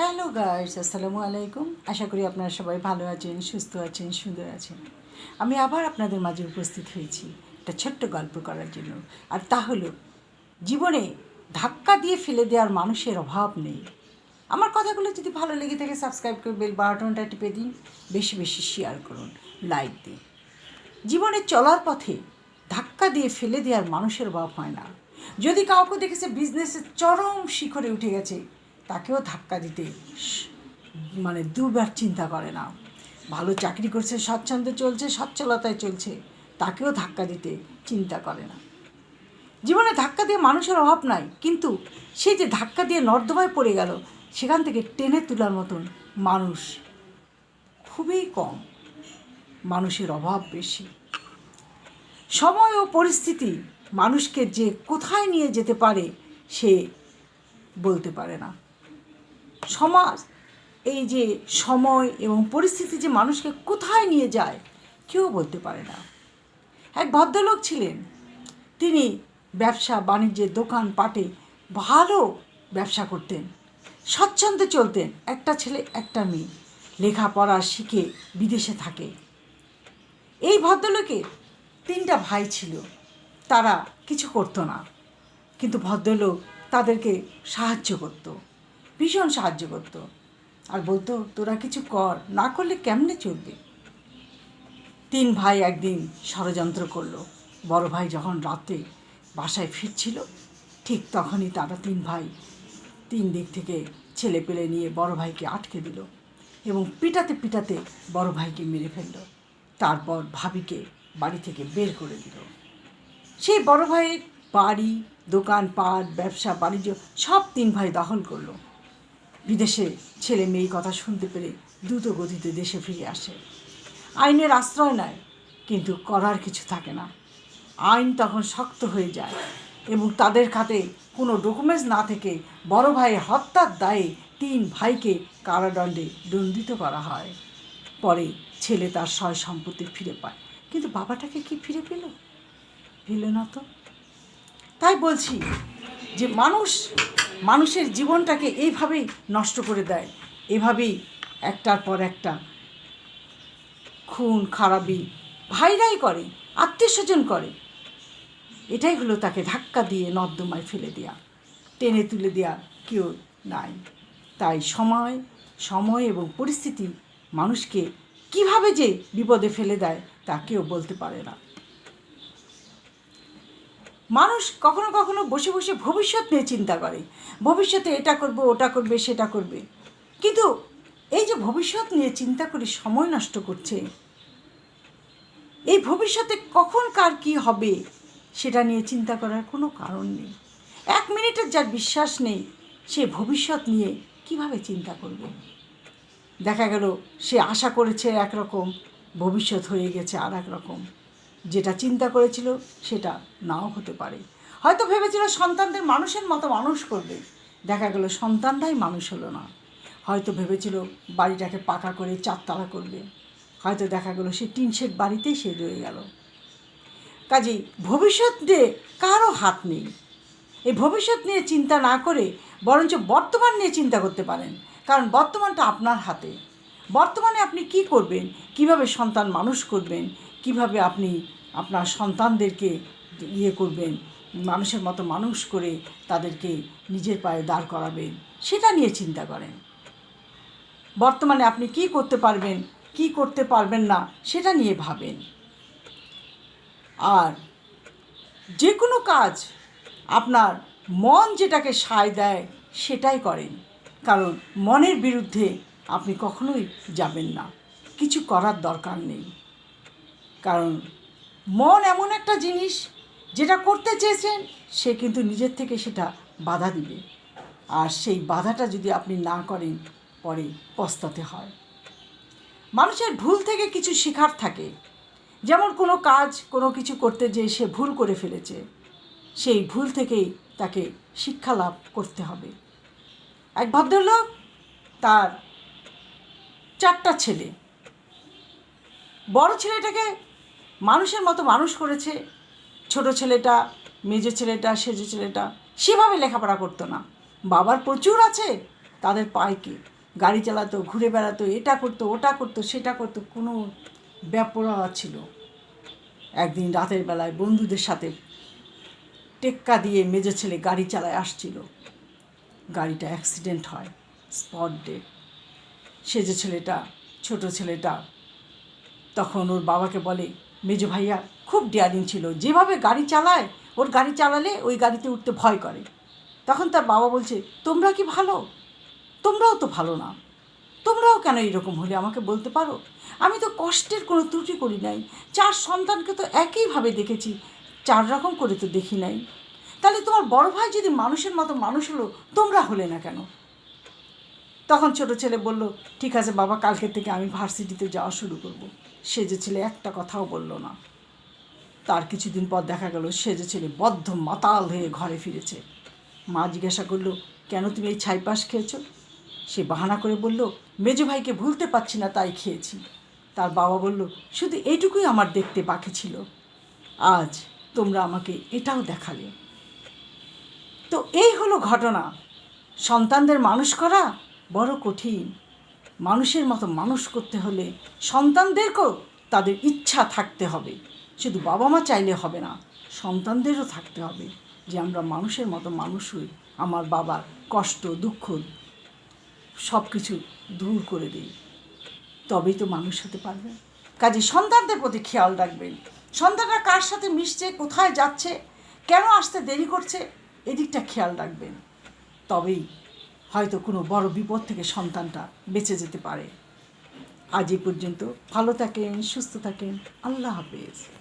Hello guys আসসালামু আলাইকুম আশা করি আপনারা সবাই ভালো আছেন, সুস্থ আছেন, সুন্দর আছেন। আমি আবার আপনাদের মাঝে উপস্থিত হয়েছি একটা ছোট্ট গল্প করার জন্য। আর তা হলো, জীবনে ধাক্কা দিয়ে ফেলে দেওয়ার মানুষের অভাব নেই। আমার কথাগুলো যদি ভালো লেগে থাকে সাবস্ক্রাইব করে বেল বাটনটা টিপে দিন। বেশি বেশি শেয়ার করুন লাইক দিন। জীবনে চলার পথে ধাক্কা দিয়ে ফেলে দেওয়ার মানুষের অভাব হয় না। যদি কাউকে দেখেছে বিজনেসের চরম শিখরে উঠে গেছে তাকেও ধাক্কা দিতে মানে দুবার চিন্তা করে না। ভালো চাকরি করছে স্বচ্ছন্দে চলছে, সচ্ছলতায় চলছে, তাকেও ধাক্কা দিতে চিন্তা করে না। জীবনে ধাক্কা দিয়ে মানুষের অভাব নাই, কিন্তু সেই যে ধাক্কা দিয়ে নর্দমায় পড়ে গেল, সেখান থেকে টেনে তোলার মতন মানুষ খুবই কম, মানুষের অভাব বেশি। সময় ও পরিস্থিতি মানুষকে যে কোথায় নিয়ে যেতে পারে সে বলতে পারে না। সমাজ, এই যে সময় এবং পরিস্থিতি যে মানুষকে কোথায় নিয়ে যায়, কেউ বলতে পারে না। এক ভদ্রলোক ছিলেন। তিনি ব্যবসা বাণিজ্যের দোকান, পাটে ভালো ব্যবসা করতেন। স্বচ্ছন্দে চলতেন। একটা ছেলে, একটা মেয়ে। লেখাপড়া শিখে বিদেশে থাকে। এই ভদ্রলোকের তিনটা ভাই ছিল। তারা কিছু করতো না। কিন্তু ভদ্রলোক তাদেরকে সাহায্য করত। ভীষণ সাহায্য করত। আর বলতো, তোরা কিছু কর, না করলে কেমনে চলবে? তিন ভাই একদিন ষড়যন্ত্র করল। বড় ভাই যখন রাতে বাসায় ফিরছিল, ঠিক তখনই তারা তিন ভাই তিন দিক থেকে ছেলে পেলে নিয়ে বড় ভাইকে আটকে দিল এবং পিটাতে পিটাতে বড় ভাইকে মেরে ফেলল। তারপর ভাবিকে বাড়ি থেকে বের করে দিল। সেই বড় ভাইয়ের বাড়ি দোকান পাট ব্যবসা, বাণিজ্য সব তিন ভাই দখল করল। বিদেশে ছেলে মেয়ে কথা শুনতে পেরে দ্রুত গতিতে দেশে ফিরে আসে। আইনের আশ্রয় নেয়, কিন্তু করার কিছু থাকে না। আইন তখন শক্ত হয়ে যায় এবং তাদের খাতে কোনো ডকুমেন্টস না থেকে বড় ভাইয়ের হত্যার দায়ে তিন ভাইকে কারাদণ্ডে দণ্ডিত করা হয়। পরে ছেলে তার সয় সম্পত্তি ফিরে পায়, কিন্তু বাবাটাকে কি ফিরে পেল? পেল না তো। তাই বলছি যে মানুষ মানুষের জীবনটাকে এইভাবেই নষ্ট করে দেয়। এভাবেই একটার পর একটা খুন, খারাপি ভাইরাই করে আত্মীয় স্বজন করে। এটাই হলো তাকে ধাক্কা দিয়ে নর্দমায় ফেলে দেওয়া টেনে তুলে দেওয়া কেউ নাই। তাই সময় সময় এবং পরিস্থিতি মানুষকে কীভাবে যে বিপদে ফেলে দেয় তা কেউ বলতে পারে না। মানুষ কখনো কখনো বসে বসে ভবিষ্যৎ নিয়ে চিন্তা করে। ভবিষ্যতে এটা করবে, ওটা করবে, সেটা করবে। কিন্তু এই যে ভবিষ্যৎ নিয়ে চিন্তা করে সময় নষ্ট করছে, এই ভবিষ্যতে কখন কার কী হবে, সেটা নিয়ে চিন্তা করার কোনো কারণ নেই। এক মিনিটের যার বিশ্বাস নেই, সে ভবিষ্যৎ নিয়ে কীভাবে চিন্তা করবে? দেখা গেল সে আশা করেছে একরকম, ভবিষ্যৎ হয়ে গেছে আর এক রকম। যেটা চিন্তা করেছিল সেটা নাও হতে পারে। হয়তো ভেবেছিল সন্তানদের মানুষের মতো মানুষ করবে। দেখা গেল সন্তানটাই মানুষ হলো না। হয়তো ভেবেছিল বাড়িটাকে পাকা করে চারতলা করবে। হয়তো দেখা গেল সে টিন শেড বাড়িতেই সে রয়ে গেল। কাজেই ভবিষ্যৎ নিয়ে কারও হাত নেই। এই ভবিষ্যৎ নিয়ে চিন্তা না করে বরঞ্চ বর্তমান নিয়ে চিন্তা করতে পারেন। কারণ বর্তমানটা আপনার হাতে। বর্তমানে আপনি কি করবেন? কীভাবে সন্তান মানুষ করবেন? কীভাবে আপনি আপনার সন্তানদেরকে ইয়ে করবেন, মানুষের মতো মানুষ করে তাদেরকে নিজের পায়ে দাঁড় করাবেন, সেটা নিয়ে চিন্তা করেন। বর্তমানে আপনি কি করতে পারবেন, কি করতে পারবেন না, সেটা নিয়ে ভাবেন। আর যে কোনো কাজ আপনার মন যেটাকে সায় দেয়, সেটাই করেন। কারণ মনের বিরুদ্ধে আপনি কখনোই যাবেন না। কিছু করার দরকার নেই। কারণ মন এমন একটা জিনিস যেটা করতে চেয়েছেন সে কিন্তু নিজের থেকে সেটা বাধা দিবে। আর সেই বাধাটা যদি আপনি না করেন, পরে পস্তাতে হয়। মানুষের ভুল থেকে কিছু শেখার থাকে। যেমন কোনো কাজ, কোনো কিছু করতে যেয়ে সে ভুল করে ফেলেছে, সেই ভুল থেকেই তাকে শিক্ষা লাভ করতে হবে। এক ভদ্রলোক তার চারটা ছেলে। বড় ছেলেটাকে মানুষের মতো মানুষ করেছে, ছোট ছেলেটা, মেজো ছেলেটা, সেজো ছেলেটা, সেভাবে লেখাপড়া করতো না। বাবার প্রচুর আছে, তাদের পায়কে গাড়ি চালাতো, ঘুরে বেড়াতো, এটা করতো, ওটা করতো, সেটা করতো, কোনো ব্যাপরা ছিল। একদিন রাতের বেলায় বন্ধুদের সাথে টেক্কা দিয়ে মেজো ছেলে গাড়ি চালায় আসছিল। গাড়িটা অ্যাক্সিডেন্ট হয়, স্পট ডেট। সে যে ছেলেটা, ছোট ছেলেটা, তখন ওর বাবাকে বলে মেজো ভাইয়া খুব ডেয়ারিং ছিল। যেভাবে গাড়ি চালায়, ওর গাড়ি চালালে ওই গাড়িতে উঠতে ভয় করে। তখন তার বাবা বলছে, তোমরা কি ভালো? তোমরাও তো ভালো না। তোমরাও কেন এরকম হলে আমাকে বলতে পারো? আমি তো কষ্টের কোনো ত্রুটি করি নাই। চার সন্তানকে তো একইভাবে দেখেছি, চার রকম করে তো দেখি নাই। তাহলে তোমার বড় ভাই যদি মানুষের মতো মানুষ হলো, তোমরা হলে না কেন? তখন ছোট ছেলে বলল, ঠিক আছে বাবা কালকে থেকে আমি ভার্সিটিতে যাওয়া শুরু করব। সে যে ছেলে একটা কথাও বলল না। তার কিছুদিন পর দেখা গেল, সে যে ছেলে বদ্ধ মাতাল হয়ে ঘরে ফিরেছে। মা জিজ্ঞাসা করল, কেন তুমি এই ছাইপাশ খেয়েছ? সে বাহানা করে বলল, মেজো ভাইকে ভুলতে পারছি না, তাই খেয়েছি। তার বাবা বলল, শুধু এইটুকুই আমার দেখতে বাকি ছিল। আজ তোমরা আমাকে এটাও দেখালে। তো এই হলো ঘটনা। সন্তানদের মানুষ করা বড় কঠিন। মানুষের মতো মানুষ করতে হলে সন্তানদেরকেও তাদের ইচ্ছা থাকতে হবে। শুধু বাবা মা চাইলে হবে না, সন্তানদেরও থাকতে হবে যে আমরা মানুষের মতো মানুষ হই, আমার বাবার কষ্ট, দুঃখ সব কিছু দূর করে দিই। তবেই তো মানুষ হতে পারবে। কাজে সন্তানদের প্রতি খেয়াল রাখবেন। সন্তানরা কার সাথে মিশছে, কোথায় যাচ্ছে, কেন আসতে দেরি করছে, এদিকটা খেয়াল রাখবেন। তবেই হয়তো কোনো বড় বিপদ থেকে সন্তানটা বেঁচে যেতে পারে। আজ এ পর্যন্ত ভালো থাকেন, সুস্থ থাকেন। আল্লাহ হাফেজ।